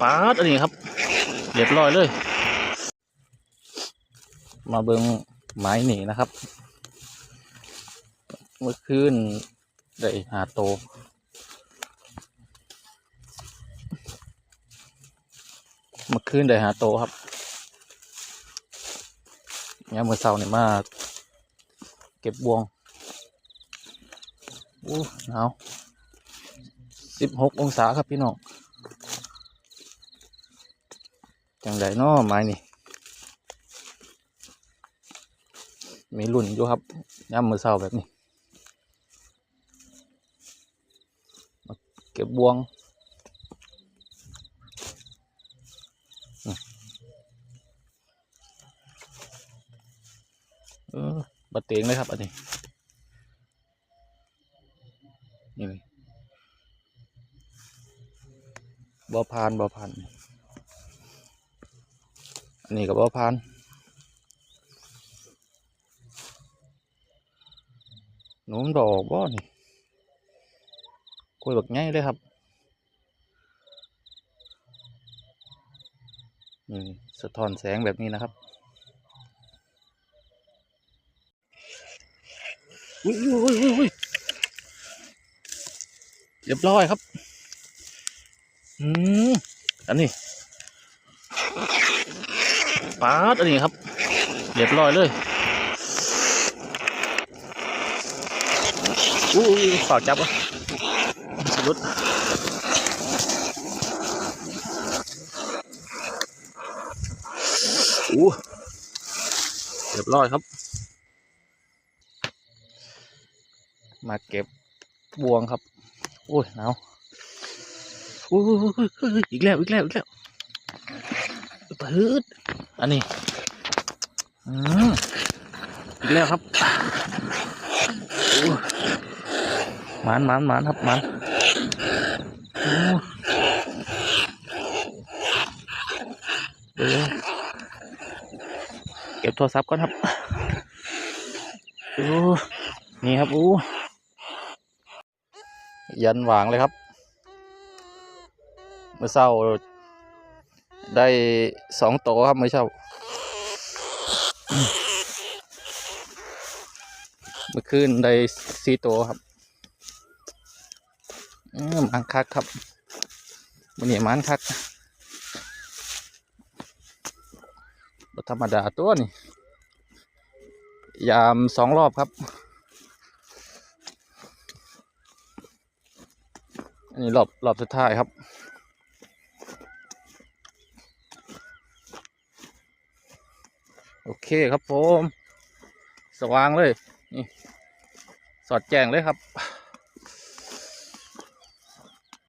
ปาดอันนี้ครับเรียบร้อยเลย มาเบิงไม้หนีนะครับ เมื่อคืนได้หาโตเมื่อคืนได้หาโตครับเนี่ยามมื่อเช้าเนี่ยมา เก็บบวงอู้หนาว สิบหกองศาครับพี่น้องจังไดน้อไม้นี่มีรุ่นอยู่ครับย่ำมือเศร้าแบบนี้ มาเก็บบวงอืมเออบัดเตียงเลยครับอันนี้ นี่ บ่อพานบ่อพานอันนี้กับบ่อพานหนูมันดอกบ่นี่กล้วยบักไงเลยครับนี่สะท้อนแสงแบบนี้นะครับอุ้ยอุ้ยอุ้ยอุ้ยเรียบร้อยครับ อืมอันนี้ปาดอันนี้ครับเรียบร้อยเลยอู้ยฝากจับอะสะดุดอู้เรียบร้อยครับ มาเก็บ บวงครับโอ้ยหนาว อู้ยอีกแล้วอีกแล้วอีกแล้วปืดอันนี้อืมอีกแล้วครับหมันหมันหมันครับหมันโอ้เก็บโทรศัพท์ก่อนครับโอ้นี่ครับอู้ยันหวางเลยครับ มื่อเช้าได้สองโตวครับเมื่อเช้า เมื่อคืนได้สี่ตัวครับมันคักครับมันนี่มันคักธรรมดาตัวนี่ ยามสองรอบครับ อันนี้รอบรอบสุดท้ายครับ โอเคครับผม สว่างเลย นี่ สอดแจ้งเลยครับ